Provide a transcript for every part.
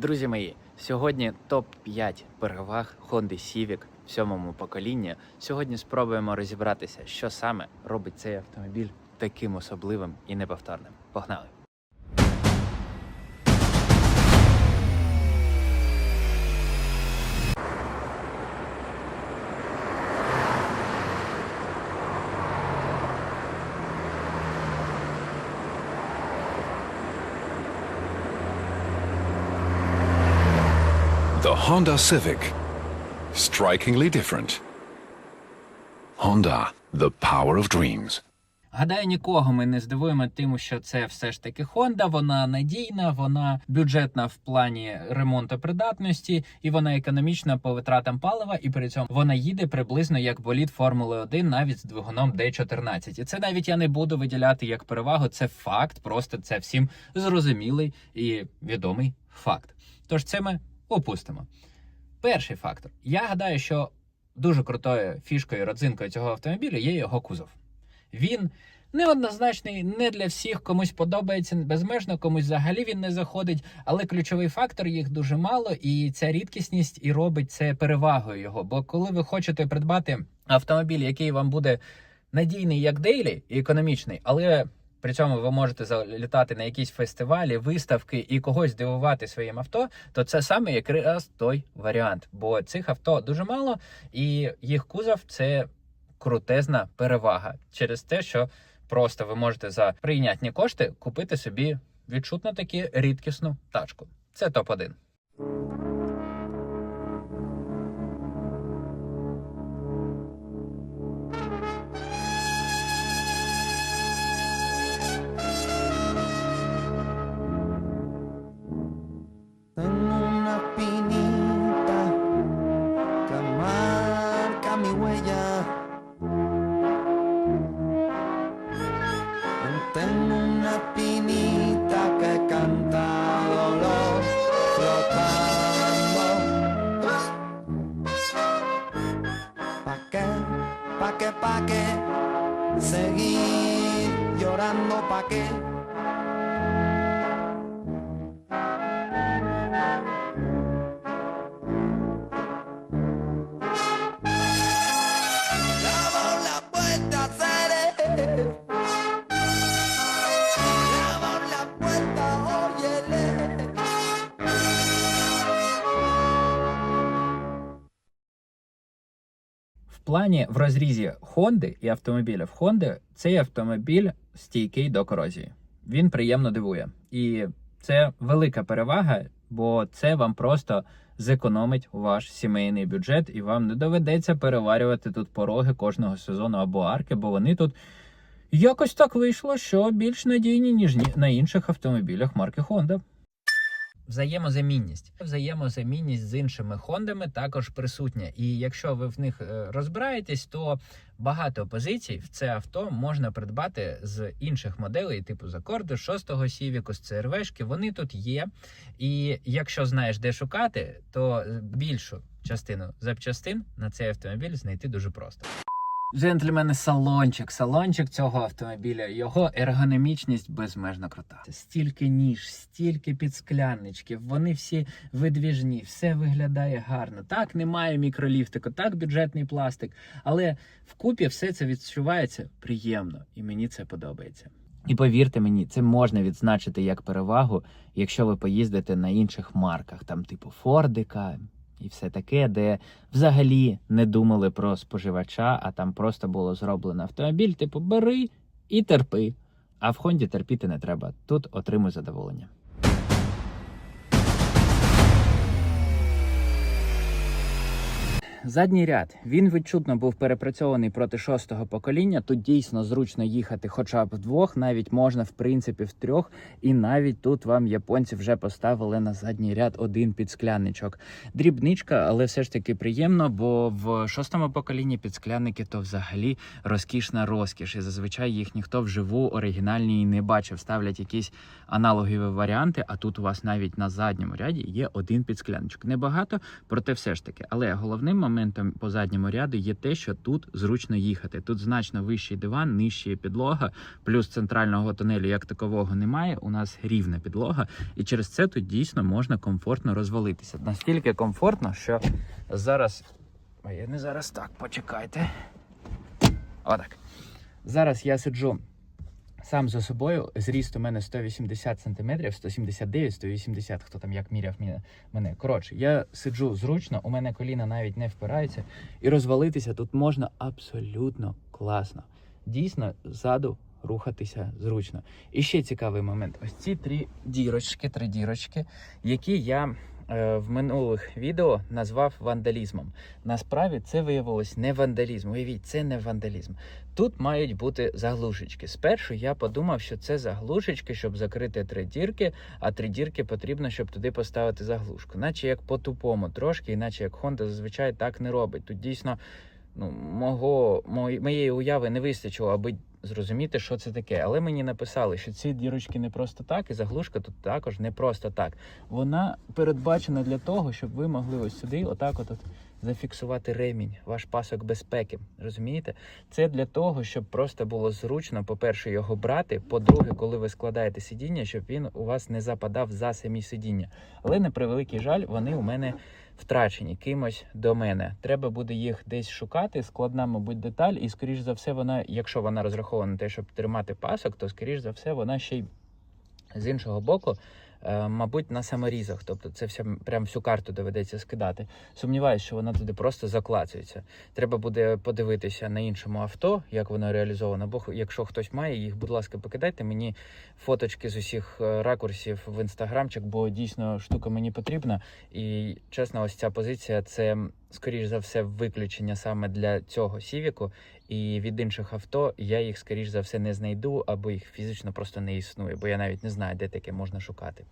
Друзі мої, сьогодні топ-5 переваг Honda Civic в сьомому поколінні. Сьогодні спробуємо розібратися, що саме робить цей автомобіль таким особливим і неповторним. Погнали! The Honda Civic. Strikingly different. Honda, the power of dreams. Гадаю, нікого ми не здивуємо тим, що це все ж таки Honda, Вона надійна, вона бюджетна в плані ремонтопридатності, і вона економічна по витратам палива. І при цьому вона їде приблизно як болід Формули 1, навіть з двигуном D14. І це навіть я не буду виділяти як перевагу. Це факт, просто це всім зрозумілий і відомий факт. Тож це ми опустимо. Перший фактор. Я гадаю, що дуже крутою фішкою, родзинкою цього автомобіля є його кузов. Він неоднозначний, не для всіх, комусь подобається безмежно, комусь взагалі він не заходить. Але ключовий фактор їх дуже мало, і ця рідкісність і робить це перевагою його. Бо коли ви хочете придбати автомобіль, який вам буде надійний як дейлі і економічний, але при цьому ви можете залітати на якісь фестивалі, виставки і когось здивувати своїм авто, то це саме якраз той варіант. Бо цих авто дуже мало, і їх кузов це крутезна перевага через те, що просто ви можете за прийнятні кошти купити собі відчутно таки рідкісну тачку. Це топ 1 ¿Pa qué? ¿Pa qué? Seguir llorando, ¿pa qué? Плані в розрізі Honda і автомобілів Honda цей автомобіль стійкий до корозії. Він приємно дивує. І це велика перевага, бо це вам просто зекономить ваш сімейний бюджет, і вам не доведеться переварювати тут пороги кожного сезону або арки, бо вони тут якось так вийшло, що більш надійні, ніж ні- на інших автомобілях марки Honda. Взаємозамінність. Взаємозамінність з іншими хондами також присутня. І якщо ви в них е, розбираєтесь, то багато позицій в це авто можна придбати з інших моделей, типу з акорду, 6-го Сівіку, з CRV-шки. Вони тут є. І якщо знаєш, де шукати, то більшу частину запчастин на цей автомобіль знайти дуже просто. Джентльмени, салончик, салончик цього автомобіля, його ергономічність безмежно крута. Стільки ніж, стільки підсклянничків, вони всі видвіжні, все виглядає гарно. Так, немає мікроліфтику, так бюджетний пластик, але вкупі все це відчувається приємно, і мені це подобається. І повірте мені, це можна відзначити як перевагу, якщо ви поїздите на інших марках, там типу Фордика і все таке, де взагалі не думали про споживача, а там просто було зроблено автомобіль, типу бери і терпи. А в Хонді терпіти не треба. Тут отримуй задоволення. Задній ряд він відчутно був перепрацьований проти шостого покоління. Тут дійсно зручно їхати, хоча б вдвох, навіть можна в принципі в трьох. І навіть тут вам японці вже поставили на задній ряд один підсклянничок. Дрібничка, але все ж таки приємно, бо в шостому поколінні підсклянники то взагалі розкішна розкіш. І зазвичай їх ніхто вживу оригінальні і не бачив. Ставлять якісь аналогові варіанти. А тут у вас навіть на задньому ряді є один підскляничок. Небагато, проте все ж таки. Але головним моментом моментом по задньому ряду є те, що тут зручно їхати. Тут значно вищий диван, нижча підлога, плюс центрального тунелю як такового немає. У нас рівна підлога, і через це тут дійсно можна комфортно розвалитися. Настільки комфортно, що зараз. Ой, я не зараз так, почекайте. Отак. Зараз я сиджу сам за собою. Зріст у мене 180 см, 179, 180, хто там як міряв мене. Коротше, я сиджу зручно, у мене коліна навіть не впираються, і розвалитися тут можна абсолютно класно. Дійсно, ззаду рухатися зручно. І ще цікавий момент: ось ці три дірочки, три дірочки, які я в минулих відео назвав вандалізмом. Насправді це виявилось не вандалізм. Уявіть, це не вандалізм. Тут мають бути заглушечки. Спершу я подумав, що це заглушечки, щоб закрити три дірки, а три дірки потрібно, щоб туди поставити заглушку. Наче як по-тупому трошки, іначе як Honda зазвичай так не робить. Тут дійсно ну, мого, моєї уяви не вистачило, аби зрозуміти, що це таке. Але мені написали, що ці дірочки не просто так, і заглушка тут також не просто так. Вона передбачена для того, щоб ви могли ось сюди, отак от, от зафіксувати ремінь, ваш пасок безпеки. Розумієте? Це для того, щоб просто було зручно, по-перше, його брати. По-друге, коли ви складаєте сидіння, щоб він у вас не западав за самі сидіння. Але на превеликий жаль, вони у мене втрачені кимось до мене. Треба буде їх десь шукати. Складна, мабуть, деталь, і скоріш за все, вона, якщо вона розрахована на те, щоб тримати пасок, то скоріш за все, вона ще й з іншого боку. Е, Мабуть, на саморізах, тобто це все прям всю карту доведеться скидати. Сумніваюся, що вона туди просто заклацується. Треба буде подивитися на іншому авто, як воно реалізовано. Бо якщо хтось має їх, будь ласка, покидайте мені фоточки з усіх е, ракурсів в інстаграмчик, бо дійсно штука мені потрібна. І чесно, ось ця позиція це скоріш за все виключення саме для цього сівіку. І від інших авто я їх скоріш за все не знайду, або їх фізично просто не існує, бо я навіть не знаю, де таке можна шукати.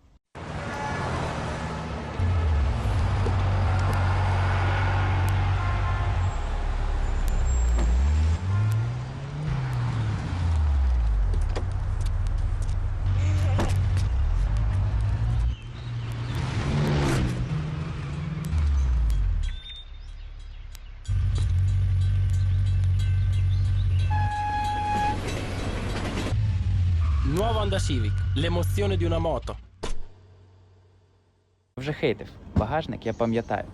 Nuovo Honda Civic, l'emozione di una moto. Вже хейтив багажник, я пам'ятаю.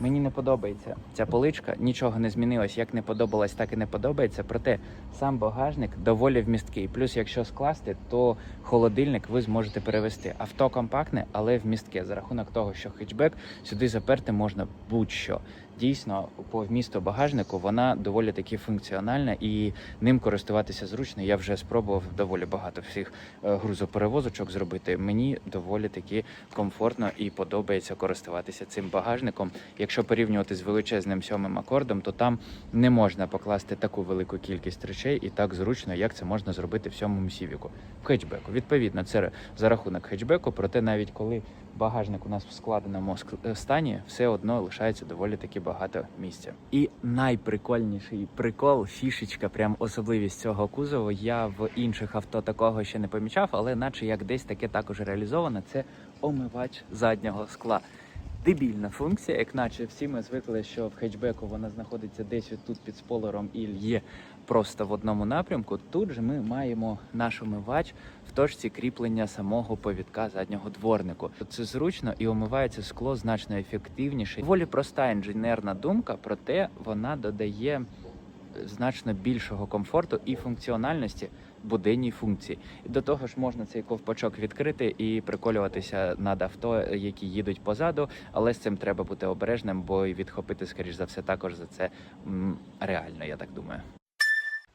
Мені не подобається ця поличка, нічого не змінилось. Як не подобалось, так і не подобається. Проте сам багажник доволі вмісткий. Плюс, якщо скласти, то холодильник ви зможете перевести. Авто компактне, але вмістке. За рахунок того, що хетчбек сюди заперти можна будь-що. Дійсно, по вмісту багажнику вона доволі таки функціональна і ним користуватися зручно. Я вже спробував доволі багато всіх е, грузоперевозочок зробити. Мені доволі таки комфортно і подобається користуватися цим багажником. Якщо порівнювати з величезним сьомим акордом, то там не можна покласти таку велику кількість речей і так зручно, як це можна зробити в сьомому сівіку. В хетчбеку. Відповідно, це за рахунок хетчбеку, проте навіть коли багажник у нас в складеному ск- стані, все одно лишається доволі таки багато місця. І найприкольніший прикол, фішечка, прям особливість цього кузову. Я в інших авто такого ще не помічав, але наче як десь таке також реалізовано, це омивач заднього скла. Дебільна функція, як наче всі ми звикли, що в хетчбеку вона знаходиться десь тут під спойлером і є просто в одному напрямку. Тут же ми маємо наш омивач в точці кріплення самого повідка заднього дворнику. Це зручно і омивається скло значно ефективніше. Волі проста інженерна думка, проте вона додає значно більшого комфорту і функціональності буденній функції. До того ж можна цей ковпачок відкрити і приколюватися над авто, які їдуть позаду, але з цим треба бути обережним, бо і відхопити, скоріш за все, також за це реально, я так думаю.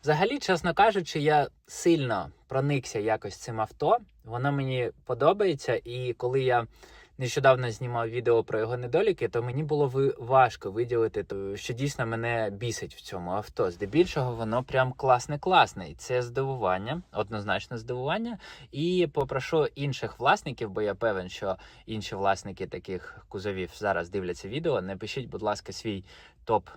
Взагалі, чесно кажучи, я сильно проникся якось цим авто. Воно мені подобається, і коли я нещодавно знімав відео про його недоліки, то мені було важко виділити, то, що дійсно мене бісить в цьому авто. Здебільшого, воно прям класне-класне. І це здивування, однозначно здивування. І попрошу інших власників, бо я певен, що інші власники таких кузовів зараз дивляться відео. Напишіть, будь ласка, свій топ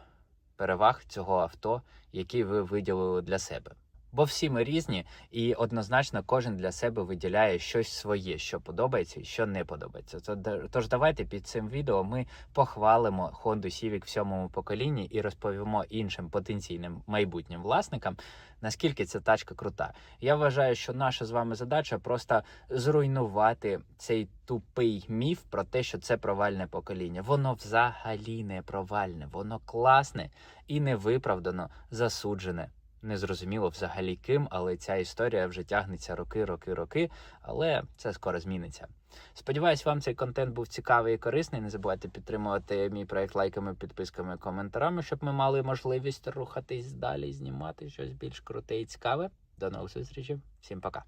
переваг цього авто, які ви виділили для себе. Бо всі ми різні, і однозначно кожен для себе виділяє щось своє, що подобається і що не подобається. Тож давайте під цим відео ми похвалимо Honda Civic в сьомому поколінні і розповімо іншим потенційним майбутнім власникам, наскільки ця тачка крута. Я вважаю, що наша з вами задача просто зруйнувати цей тупий міф про те, що це провальне покоління. Воно взагалі не провальне, воно класне і невиправдано засуджене. Незрозуміло взагалі ким, але ця історія вже тягнеться роки, роки, роки. Але це скоро зміниться. Сподіваюсь, вам цей контент був цікавий і корисний. Не забувайте підтримувати мій проект лайками, підписками, коментарами, щоб ми мали можливість рухатись далі, знімати щось більш круте і цікаве. До нових зустрічей. Всім пока.